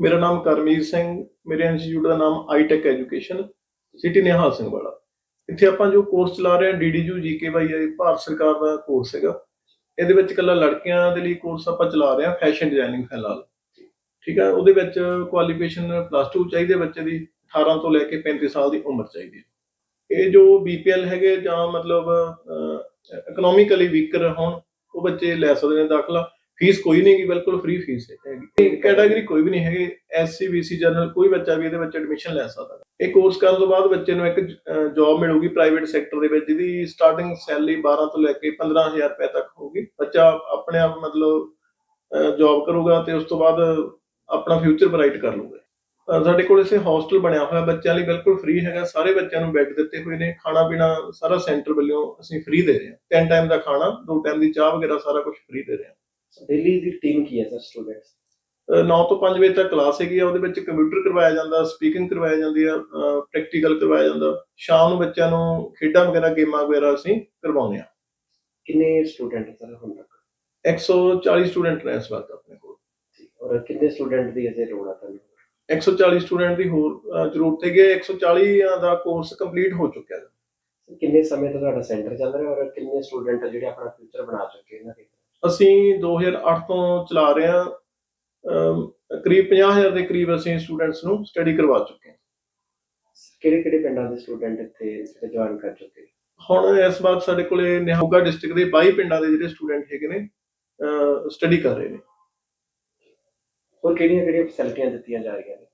ਮੇਰਾ ਨਾਮ ਕਰਮਜੀਤ ਸਿੰਘ, ਮੇਰੇ ਇੰਸਟੀਚਿਊਟ ਦਾ ਨਾਮ iTech education city Nihal Singh Wala. ਇੱਥੇ ਆਪਾਂ ਜੋ ਕੋਰਸ ਚਲਾ ਰਹੇ ਹਾਂ ਡੀਡੀਯੂ ਜੀਕੇਵਾਈ ਭਾਰਤ ਸਰਕਾਰ ਦਾ ਕੋਰਸ ਹੈਗਾ। ਇਹਦੇ ਵਿੱਚ ਇਕੱਲਾ ਲੜਕੀਆਂ ਦੇ ਲਈ ਕੋਰਸ ਆਪਾਂ ਚਲਾ ਰਹੇ ਹਾਂ ਫੈਸ਼ਨ ਡਿਜ਼ਾਈਨਿੰਗ ਫਿਲਹਾਲ। ਠੀਕ ਹੈ, ਉਹਦੇ ਵਿੱਚ ਕੁਆਲੀਫਿਕੇਸ਼ਨ ਪਲੱਸ 2 ਚਾਹੀਦੇ ਬੱਚੇ ਦੀ 18 ਤੋਂ ਲੈ ਕੇ 35 ਸਾਲ ਦੀ ਉਮਰ ਚਾਹੀਦੀ ਹੈ। ਇਹ ਜੋ ਬੀਪੀਐਲ ਹੈਗੇ ਜਾਂ ਮਤਲਬ ਇਕਨੋਮਿਕਲੀ ਵੀਕਰ ਹੋਣ, ਉਹ ਬੱਚੇ ਲੈ ਸਕਦੇ ਨੇ ਦਾਖਲਾ। ਫੀਸ ਕੋਈ ਨਹੀਂ ਗੀ ਬਿਲਕੁਲ ਫ੍ਰੀ ਫੀਸ ਹੈ ਕੈਟਾਗਰੀ ਕੋਈ ਵੀ ਨਹੀਂ ਹੈਗੀ ਐਸਸੀ ਬੀਸੀ ਜਨਰਲ ਕੋਈ ਬੱਚਾ ਵੀ ਇਹਦੇ ਵਿੱਚ ਐਡਮਿਸ਼ਨ ਲੈ ਸਕਦਾ। ਇਹ ਕੋਰਸ ਕਰਨ ਤੋਂ ਬਾਅਦ ਬੱਚੇ ਨੂੰ ਇੱਕ ਜੌਬ ਮਿਲੂਗੀ ਪ੍ਰਾਈਵੇਟ ਸੈਕਟਰ ਦੇ ਵਿੱਚ, ਜਿਹਦੀ ਸਟਾਰਟਿੰਗ ਸੈਲਰੀ 12 ਤੋਂ ਲੈ ਕੇ 15000 ਰੁਪਏ ਤੱਕ ਹੋਊਗੀ। ਬੱਚਾ ਆਪਣੇ ਆਪ ਮਤਲਬ ਜੌਬ ਕਰੂਗਾ ਤੇ ਉਸ ਤੋਂ ਬਾਅਦ ਆਪਣਾ ਫਿਊਚਰ ਬ੍ਰਾਈਟ ਕਰ ਲੂਗਾ ਸਾਡੇ ਕੋਲ ਇਸੇ ਹੌਸਟਲ ਬਣਿਆ ਹੋਇਆ, ਬੱਚਿਆਂ ਲਈ ਬਿਲਕੁਲ ਫ੍ਰੀ ਹੈਗਾ। ਸਾਰੇ ਬੱਚਿਆਂ ਨੂੰ ਬੈੱਡ ਦਿੱਤੇ ਹੋਏ ਨੇ, ਖਾਣਾ ਪੀਣਾ ਸਾਰਾ ਸੈਂਟਰ ਵੱਲੋਂ ਅਸੀਂ ਫ੍ਰੀ ਦੇ ਰਹੇ ਹਾਂ। ਤਿੰਨ ਟਾਈਮ ਦਾ ਖਾਣਾ, ਦੋ ਟਾਈਮ ਦੀ ਚਾਹ ਵਗੈਰਾ ਸਾਰਾ ਕੁਝ ਫ੍ਰੀ ਦੇ ਰਹੇ ਹਾਂ। ਦਿੱਲੀ ਦੀ ਟੀਮ ਕੀ ਹੈ ਸਰ ਸਟੂਡੈਂਟਸ 9 ਤੋਂ 5 ਵਜੇ ਤੱਕ ਕਲਾਸ ਹੈਗੀ ਆ ਉਹਦੇ ਵਿੱਚ ਕੰਪਿਊਟਰ ਕਰਵਾਇਆ ਜਾਂਦਾ ਸਪੀਕਿੰਗ ਕਰਵਾਇਆ ਜਾਂਦੀ ਆ ਪ੍ਰੈਕਟੀਕਲ ਕਰਵਾਇਆ ਜਾਂਦਾ। ਸ਼ਾਮ ਨੂੰ ਬੱਚਿਆਂ ਨੂੰ ਖੇਡਾਂ ਵਗੈਰਾ ਗੇਮਾਂ ਵਗੈਰਾ ਅਸੀਂ ਕਰਵਾਉਂਦੇ ਆ। ਕਿੰਨੇ ਸਟੂਡੈਂਟ ਸਰ ਹੁਣ ਤੱਕ? 140 ਸਟੂਡੈਂਟ ਨੇ ਇਸ ਵਕਤ ਆਪਣੇ ਕੋਲ। ਔਰ ਕਿੰਨੇ ਸਟੂਡੈਂਟ ਦੀ ਅਜੇ ਲੋੜ ਆ ਤੁਹਾਨੂੰ? 140 ਸਟੂਡੈਂਟ ਦੀ ਹੋਰ ਜ਼ਰੂਰਤ ਹੈਗੀ ਹੈ 140 ਦਾ ਕੋਰਸ ਕੰਪਲੀਟ ਹੋ ਚੁੱਕਿਆ ਹੈ। ਕਿੰਨੇ ਸਮੇਂ ਤੋਂ ਤੁਹਾਡਾ ਸੈਂਟਰ ਚੱਲ ਰਿਹਾ ਔਰ ਕਿੰਨੇ ਸਟੂਡੈਂਟ ਜਿਹੜੇ ਆਪਣਾ ਫਿਊਚਰ ਬਣਾ ਚੁੱਕੇ ਇਹਨਾਂ ਦੇ? ਅਸੀਂ 2008 ਤੋਂ ਚਲਾ ਰਹੇ ਹਾਂ ਕਰੀਬ 50000 ਦੇ ਕਰੀਬ ਅਸੀਂ ਸਟੂਡੈਂਟਸ ਨੂੰ ਸਟੱਡੀ ਕਰਵਾ ਚੁੱਕੇ ਹਾਂ। ਕਿਹੜੇ ਕਿਹੜੇ ਪਿੰਡਾਂ ਦੇ ਸਟੂਡੈਂਟ ਇੱਥੇ ਜੁਆਇਨ ਕਰ ਚੁੱਕੇ? ਹੁਣ ਇਸ ਵਾਰ ਸਾਡੇ ਕੋਲੇ ਨਿਹੋਗਾ ਡਿਸਟ੍ਰਿਕਟ ਦੇ 22 ਪਿੰਡਾਂ ਦੇ ਜਿਹੜੇ ਸਟੂਡੈਂਟ ਹੈਗੇ ਨੇ ਸਟੱਡੀ ਕਰ ਰਹੇ ਨੇ। ਹੋਰ ਕਿਹੜੀਆਂ ਕਿਹੜੀਆਂ ਫੈਸਿਲਿਟੀਆਂ ਦਿੱਤੀਆਂ ਜਾ ਰਹੀਆਂ ਨੇ?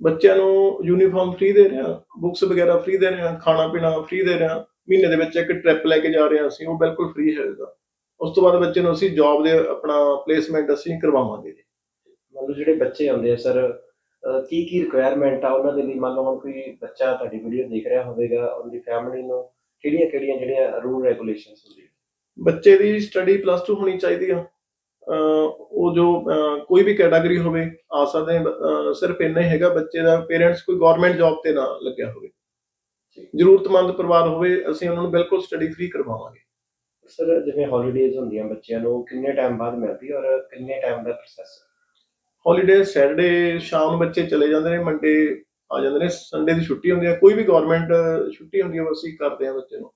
ਬੱਚਿਆਂ ਨੂੰ ਯੂਨੀਫਾਰਮ ਫ੍ਰੀ ਦੇ ਰਹੇ ਹਾਂ ਬੁੱਕਸ ਵਗੈਰਾ ਫ੍ਰੀ ਦੇ ਰਹੇ ਹਾਂ ਖਾਣਾ ਪੀਣਾ ਫ੍ਰੀ ਦੇ ਰਹੇ ਹਾਂ। ਮਹੀਨੇ ਦੇ ਵਿੱਚ ਇੱਕ ਟ੍ਰਿਪ ਲੈ ਕੇ ਜਾ ਰਹੇ ਹਾਂ ਅਸੀਂ ਉਹ ਬਿਲਕੁਲ ਫ੍ਰੀ ਹੈਗਾ। ਉਸ ਤੋਂ ਬਾਅਦ ਬੱਚੇ ਨੂੰ ਅਸੀਂ ਜੌਬ ਦੇ ਆਪਣਾ ਪਲੇਸਮੈਂਟ ਅਸੀਂ ਕਰਵਾਵਾਂਗੇ ਜੀ। ਮੰਨ ਲਓ ਜਿਹੜੇ ਬੱਚੇ ਆਉਂਦੇ ਆ ਸਰ ਕੀ ਕੀ ਰਿਕੁਆਇਰਮੈਂਟ ਆ ਉਹਨਾਂ ਦੇ ਲਈ? ਮੰਨ ਲਓ ਹੁਣ ਕੋਈ ਬੱਚਾ ਤੁਹਾਡੀ ਵੀਡੀਓ ਦੇਖ ਰਿਹਾ ਹੋਵੇਗਾ ਉਹਦੀ ਫੈਮਿਲੀ ਨੂੰ ਕਿਹੜੀਆਂ ਕਿਹੜੀਆਂ ਜਿਹੜੀਆਂ ਰੂਲ ਰੈਗੂਲੇਸ਼ਨਸ ਹੁੰਦੀਆਂ? ਬੱਚੇ ਦੀ ਸਟੱਡੀ ਪਲੱਸ 2 ਹੋਣੀ ਚਾਹੀਦੀ ਆ। ਉਹ ਜੋ ਕੋਈ ਵੀ ਕੈਟਾਗਰੀ ਹੋਵੇ ਆ ਸਕਦੇ ਸਿਰਫ ਇੰਨਾ ਹੀ ਹੈਗਾ ਬੱਚੇ ਦਾ ਪੇਰੈਂਟਸ ਕੋਈ ਗਵਰਨਮੈਂਟ ਜੌਬ ਤੇ ਨਾ ਲੱਗਿਆ ਹੋਵੇ। ਜ਼ਰੂਰਤਮੰਦ ਪਰਿਵਾਰ ਹੋਵੇ ਅਸੀਂ ਉਹਨਾਂ ਨੂੰ ਬਿਲਕੁਲ ਸਟੱਡੀ ਫ੍ਰੀ ਕਰਵਾਵਾਂਗੇ। ਸਰ ਜਿਵੇਂ ਹੌਲੀਡੇਜ਼ ਹੁੰਦੀਆਂ ਬੱਚਿਆਂ ਨੂੰ ਕਿੰਨੇ ਟਾਈਮ ਬਾਅਦ ਮਿਲਦੀ ਔਰ ਕਿੰਨੇ ਟਾਈਮ ਦਾ ਪ੍ਰੋਸੈਸ ਹੌਲੀਡੇ ਸੈਟਰਡੇ ਸ਼ਾਮ ਨੂੰ ਬੱਚੇ ਚਲੇ ਜਾਂਦੇ ਨੇ ਮੰਡੇ ਆ ਜਾਂਦੇ ਨੇ ਸੰਡੇ ਦੀ ਛੁੱਟੀ ਹੁੰਦੀ ਹੈ, ਕੋਈ ਵੀ ਗਵਰਨਮੈਂਟ ਛੁੱਟੀ ਹੁੰਦੀ ਹੈ, ਉਹ ਅਸੀਂ ਕਰਦੇ ਹਾਂ ਬੱਚੇ ਨੂੰ।